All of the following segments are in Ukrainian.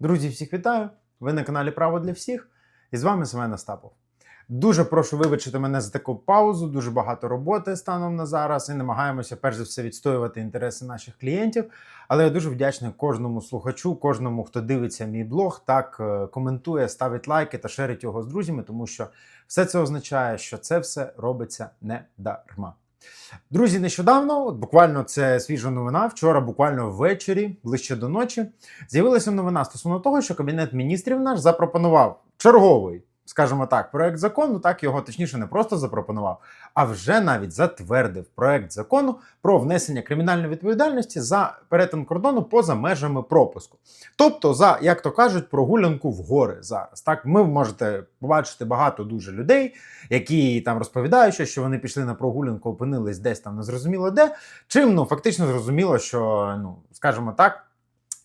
Друзі, всіх вітаю! Ви на каналі Право для всіх і з вами Семен Остапов. Дуже прошу вибачити мене за таку паузу, дуже багато роботи станом на зараз і намагаємося перш за все відстоювати інтереси наших клієнтів. Але я дуже вдячний кожному слухачу, кожному, хто дивиться мій блог, так е, коментує, ставить лайки та шерить його з друзями, тому що все це означає, що це все робиться не дарма. Друзі, нещодавно, от буквально це свіжа новина. Вчора, буквально ввечері, ближче до ночі, з'явилася новина стосовно того, що кабінет міністрів наш запропонував черговий, скажімо так, проект закону. Так його точніше не просто запропонував, а вже навіть затвердив проект закону про внесення кримінальної відповідальності за перетин кордону поза межами пропуску. Тобто, за як то кажуть, прогулянку в гори зараз. Так, ми можете побачити багато дуже людей, які там розповідають, що- вони пішли на прогулянку, опинились десь там незрозуміло де. Чим ну фактично зрозуміло, що ну скажімо так,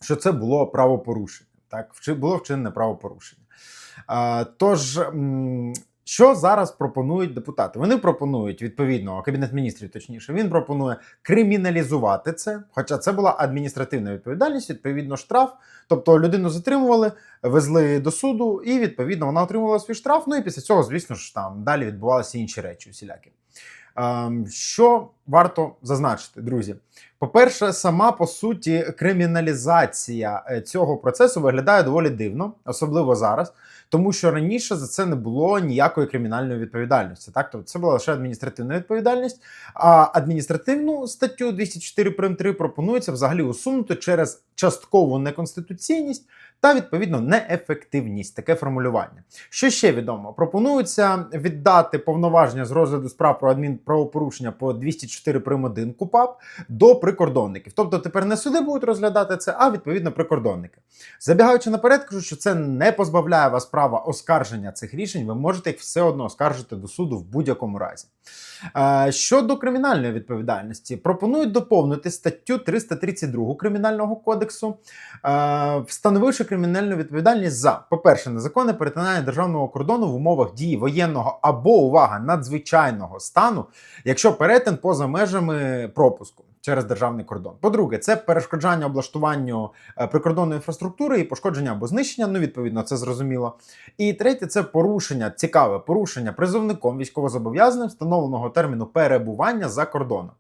що це було правопорушення. Так, було вчинене правопорушення. Тож. Що зараз пропонують депутати? Вони пропонують відповідно кабінет міністрів, точніше, він пропонує криміналізувати це. Хоча це була адміністративна відповідальність, відповідно, штраф. Тобто людину затримували, везли до суду, і відповідно вона отримувала свій штраф. Ну і після цього, звісно ж, там далі відбувалися інші речі усілякі. Ем, що варто зазначити, друзі? По-перше, сама по суті криміналізація е, цього процесу виглядає доволі дивно, особливо зараз, тому що раніше за це не було ніякої кримінальної відповідальності. Так, тобто це була лише адміністративна відповідальність. А адміністративну статтю 204 прим. 3 пропонується взагалі усунути через часткову неконституційність та відповідно неефективність. Таке формулювання. Що ще відомо? Пропонується віддати повноваження з розгляду справ про адмінправопорушення по 204 прим. 1 КУПАП до прикордонників. Тобто тепер не суди будуть розглядати це, а відповідно прикордонники. Забігаючи наперед, кажу, що це не позбавляє вас права оскарження цих рішень. Ви можете їх все одно оскаржити до суду в будь-якому разі. Е, Щодо кримінальної відповідальності, пропонують доповнити статтю 332 Кримінального кодексу, е, встановивши кримінальну відповідальність за, по-перше, незаконне перетинання державного кордону в умовах дії воєнного або увага надзвичайного стану, якщо перетин поза межами пропуску. Через державний кордон. По-друге, це перешкоджання облаштуванню е, прикордонної інфраструктури і пошкодження або знищення. Ну, відповідно, це зрозуміло. І третє це порушення, цікаве порушення призовником військовозобов'язаним встановленого терміну перебування за кордоном.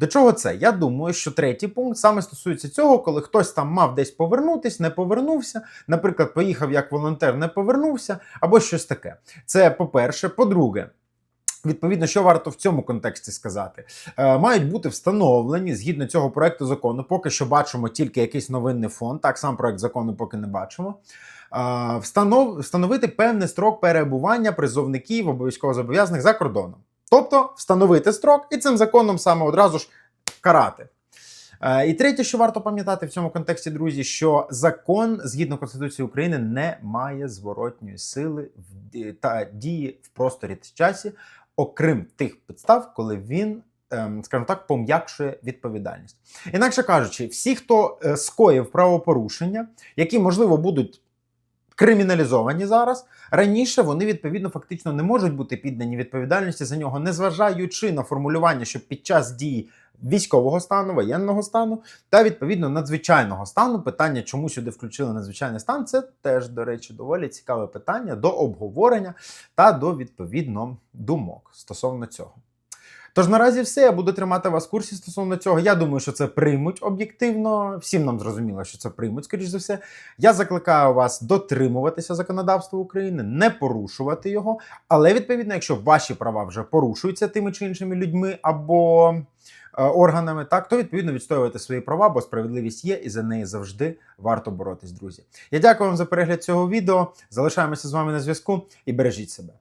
До чого це? Я думаю, що третій пункт саме стосується цього, коли хтось там мав десь повернутись, не повернувся. Наприклад, поїхав як волонтер, не повернувся, або щось таке. Це по-перше. По-друге. Відповідно, що варто в цьому контексті сказати, е, мають бути встановлені згідно цього проекту закону. Поки що бачимо тільки якийсь новинний фонд. Так сам проект закону поки не бачимо. Е, встанов, встановити певний строк перебування призовників обов'язково зобов'язаних за кордоном. Тобто встановити строк і цим законом саме одразу ж карати. Е, І третє, що варто пам'ятати в цьому контексті, друзі, що закон згідно Конституції України не має зворотньої сили в та дії в просторі та часі, окрім тих підстав, коли він, ем, скажімо так, пом'якшує відповідальність. Інакше кажучи, всі, хто е, скоїв правопорушення, які можливо будуть криміналізовані зараз, раніше вони відповідно фактично не можуть бути піддані відповідальності за нього, незважаючи на формулювання, що під час дії військового стану, воєнного стану та відповідно надзвичайного стану. Питання, чому сюди включили надзвичайний стан, це теж, до речі, доволі цікаве питання до обговорення та до відповідно думок стосовно цього. Тож наразі все. Я буду тримати вас в курсі стосовно цього. Я думаю, що це приймуть об'єктивно. Всім нам зрозуміло, що це приймуть, скоріш за все. Я закликаю вас дотримуватися законодавства України, не порушувати його. Але відповідно, якщо ваші права вже порушуються тими чи іншими людьми або е, органами, так то відповідно відстоювати свої права, бо справедливість є, і за неї завжди варто боротись, друзі. Я дякую вам за перегляд цього відео. Залишаємося з вами на зв'язку і бережіть себе.